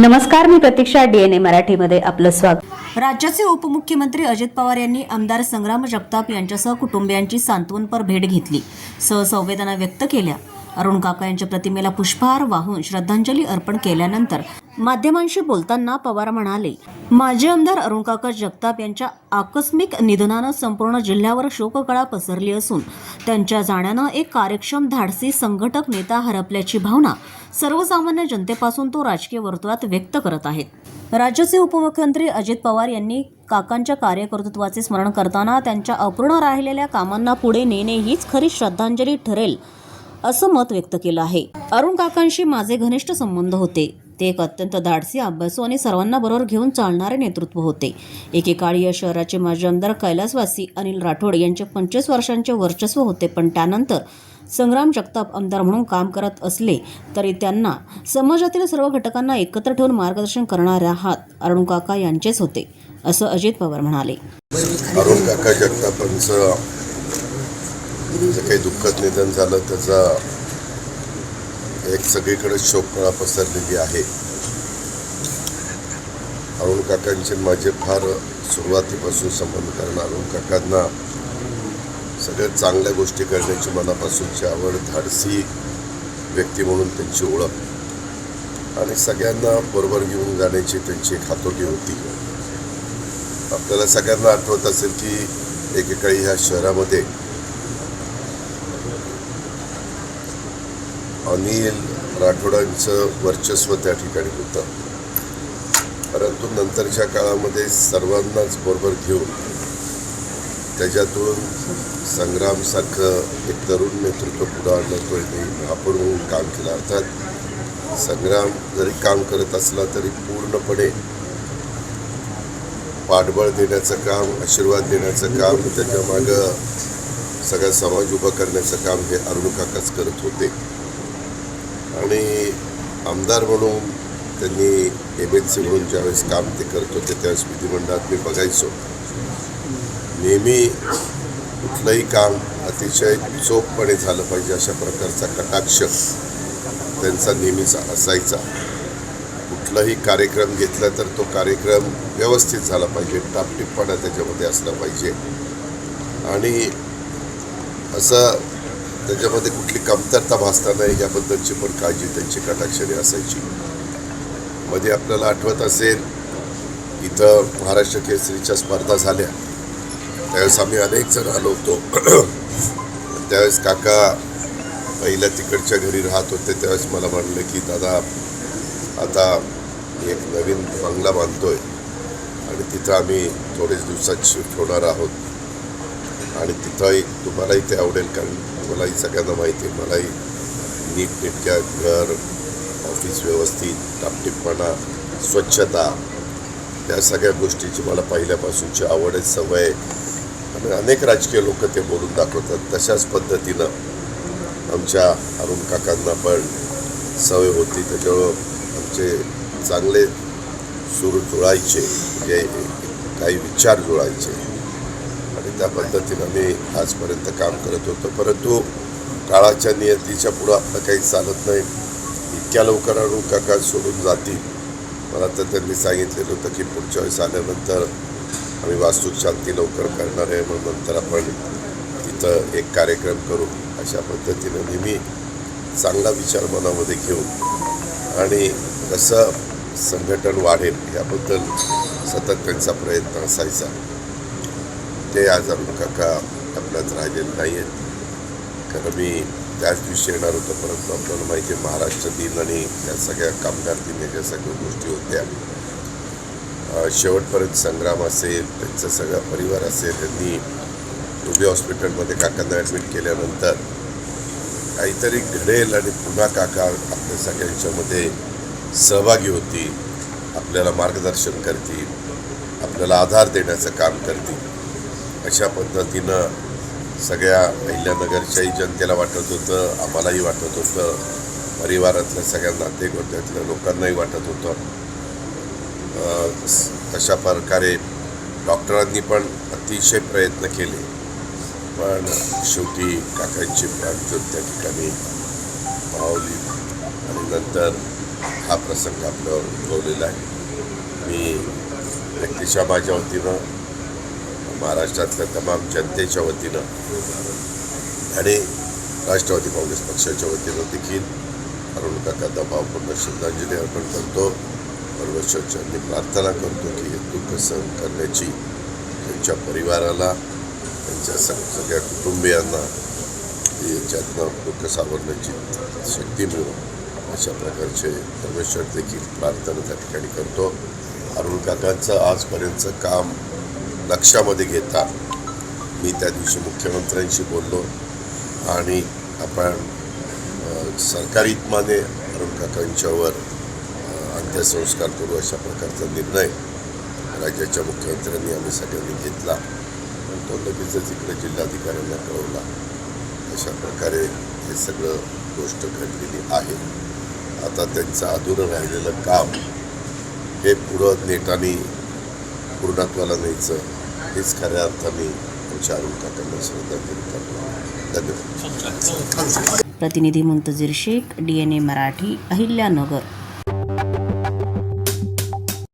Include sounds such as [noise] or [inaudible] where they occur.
नमस्कार मी प्रतीक्षा डीएनए मराठीमध्ये आपलं स्वागत. राज्याचे उपमुख्यमंत्री अजित पवार यांनी आमदार संग्राम जगताप यांच्यासह कुटुंबियांची सांत्वनपर भेट घेतली. सहसंवेदना व्यक्त केल्या. अरुण काका यांच्या प्रतिमेला पुष्पहार वाहून श्रद्धांजली अर्पण केल्यानंतर माध्यमांशी बोलताना पवार म्हणाले माजी आमदार अरुण काका जगताप यांच्या आकस्मिक निधनानं संपूर्ण जिल्ह्यावर शोककळा पसरली असून त्यांच्या जाण्यानं एक कार्यक्षम धाडसी संघटक नेता हरपल्याची भावना सर्वसामान्य जनतेपासून तो राजकीय वर्तुळात व्यक्त करत आहेत. राज्याचे उपमुख्यमंत्री अजित पवार यांनी काकांच्या कार्यकर्तृत्वाचे स्मरण करताना त्यांच्या अपूर्ण राहिलेल्या कामांना पुढे नेणे हीच खरी श्रद्धांजली ठरेल असं मत व्यक्त केलं आहे. अरुण काकांशी माझे घनिष्ठ संबंध होते. ते एक अत्यंत धाडसी अभ्यासू आणि सर्वांना बरोबर घेऊन चालणारे नेतृत्व होते. एकेकाळी या शहराचे माजी आमदार कैलासवासी अनिल राठोड यांचे पंचवीस वर्षांचे वर्चस्व होते पण त्यानंतर संग्राम जगताप आमदार म्हणून काम करत असले तरी त्यांना समाजातील सर्व घटकांना एकत्र ठेवून मार्गदर्शन करणाऱ्या हात अरुण काका यांचेच होते असं अजित पवार म्हणाले. अरुण काका जगतापांचं जे काही दुःखद निधन झालं त्याचा एक सगळीकडे शोककळा पसरलेली आहे. अरुण काकांचे माझे फार सुरुवातीपासून संबंध कारण अरुण काकांना सगळ्यात चांगल्या गोष्टी करण्याची मनापासूनची आवड धाडसी व्यक्ती म्हणून त्यांची ओळख आणि सगळ्यांना बरोबर घेऊन जाण्याची त्यांची एक हातोटी होती. आपल्याला सगळ्यांना आठवत असेल की एकेकाळी ह्या शहरामध्ये अनिल राठोडांचं वर्चस्व त्या ठिकाणी होतं. परंतु नंतरच्या काळामध्ये सर्वांनाच बरोबर घेऊन त्याच्यातून संग्रामसारखं एक तरुण नेतृत्व पुढं आणलं तो महापौर म्हणून काम केलं. अर्थात संग्राम जरी काम करत असला तरी पूर्णपणे पाठबळ देण्याचं काम आशीर्वाद देण्याचं काम त्याच्यामागं सगळा समाज उभा करण्याचं काम हे अरुण काकाच करत होते. आणि आमदार म्हणून त्यांनी एम एन सी म्हणून ज्यावेळेस काम ते करत होते त्यावेळेस विधिमंडळात मी बघायचो. नेहमी कुठलंही काम अतिशय चोखपणे झालं पाहिजे अशा प्रकारचा कटाक्ष त्यांचा नेहमीचा असायचा. कुठलाही कार्यक्रम घेतला तर तो कार्यक्रम व्यवस्थित झाला पाहिजे टापटिपणा त्याच्यामध्ये असला पाहिजे. आणि असं त्याच्यामध्ये कुठली कमतरता भासता नाही याबद्दलची पण काळजी त्यांची कटाक्षरी असायची. मध्ये आपल्याला आठवत असेल इथं महाराष्ट्र केसरीच्या स्पर्धा झाल्या. त्यावेळेस आम्ही अनेक जण आलो होतो. [clears throat] त्यावेळेस काका पहिल्या तिकडच्या घरी राहत होते त्यावेळेस मला म्हणलं की दादा आता मी एक नवीन बंगला बांधतोय आणि तिथं आम्ही थोडेच दिवसात शिफ्ट होणार आहोत. आणि तिथंही तुम्हाला इथे आवडेल कारण मलाही सगळ्यांना माहिती आहे. मलाही नीटनेटक्या घर ऑफिस व्यवस्थित टापटीपणा स्वच्छता या सगळ्या गोष्टीची मला पहिल्यापासूनची आवड आहे. सवय आणि अनेक राजकीय लोक ते बोलून दाखवतात. तशाच पद्धतीनं आमच्या अरुण काकांना पण सवय होती. त्याच्यामुळं आमचे चांगले सूर जुळायचे. म्हणजे काही विचार जुळायचे. त्या पद्धतीनं मी आजपर्यंत काम करत होतो. परंतु काळाच्या नियतीच्या पुढं आपलं काही चालत नाही. इतक्या लवकर अरुण काका सोडून जातील. मला तर त्यांनी सांगितलेलं होतं की पुढच्या वेळेस आल्यानंतर आम्ही वास्तू शांती लवकर करणार आहे म्हणून नंतर आपण तिथं एक कार्यक्रम करू अशा पद्धतीनं नेहमी चांगला विचार मनामध्ये घेऊन आणि कसं संघटन वाढेल याबद्दल सतत त्यांचा प्रयत्न असायचा. ते आज अरुण काका आपल्यात राहिलेले नाही आहेत कारण मी त्याच दिवशी येणार होतो परंतु आपल्याला माहिती आहे महाराष्ट्र दिन आणि या सगळ्या कामगार दिन ज्या सगळ्या गोष्टी होत्या. शेवटपर्यंत संग्राम असेल त्यांचा सगळा परिवार असेल त्यांनी रुबी हॉस्पिटलमध्ये काकांना ॲडमिट केल्यानंतर काहीतरी घडेल आणि पुन्हा काका आपल्या सगळ्यांच्यामध्ये सहभागी होतील आपल्याला मार्गदर्शन करतील आपल्याला आधार देण्याचं काम करतील. अशा पद्धतीनं सगळ्या अहिल्यानगरच्याही जनतेला वाटत होतं आम्हालाही वाटत होतं परिवारातल्या सगळ्या नातेवाईक लोकांनाही वाटत होतं. तशा प्रकारे डॉक्टरांनी पण अतिशय प्रयत्न केले. पण शेवटी काकांची प्राणज्योत त्या ठिकाणी पावली आणि नंतर हा प्रसंग आपल्यावर उद्भवलेला आहे. मी व्यक्तिशा माझ्या वतीनं महाराष्ट्रातल्या तमाम जनतेच्या वतीनं आणि राष्ट्रवादी काँग्रेस पक्षाच्या वतीनं देखील अरुण काकांना भावपूर्ण श्रद्धांजली अर्पण करतो. परमेश्वरच्यांनी प्रार्थना करतो की हे दुःख सहन करण्याची त्यांच्या परिवाराला त्यांच्या सग सगळ्या कुटुंबियांना याच्यातनं दुःख सावरण्याची शक्ती मिळो अशा प्रकारचे परमेश्वर देखील प्रार्थना त्या ठिकाणी करतो. अरुण काकांचं आजपर्यंतचं काम लक्षामध्ये घेता. मी त्या दिवशी मुख्यमंत्र्यांशी बोललो आणि आपण सरकारी इतमाने अरुण काकांच्यावर अंत्यसंस्कार करू अशा प्रकारचा निर्णय राज्याच्या मुख्यमंत्र्यांनी आम्ही सगळ्यांनी घेतला. पण तो लगेचच इकडे जिल्हाधिकाऱ्यांना कळवला. अशा प्रकारे हे सगळं गोष्ट घडलेली आहे. आता त्यांचं अधुरं राहिलेलं काम हे पुढं नेटाने पूर्णत्वाला न्यायचं. हेच खऱ्या अर्थाने आमच्या अरुण काकांना श्रद्धांजली करणार धन्यवाद. प्रतिनिधी Muntazir Shaikh D N A Marathi Ahilyanagar.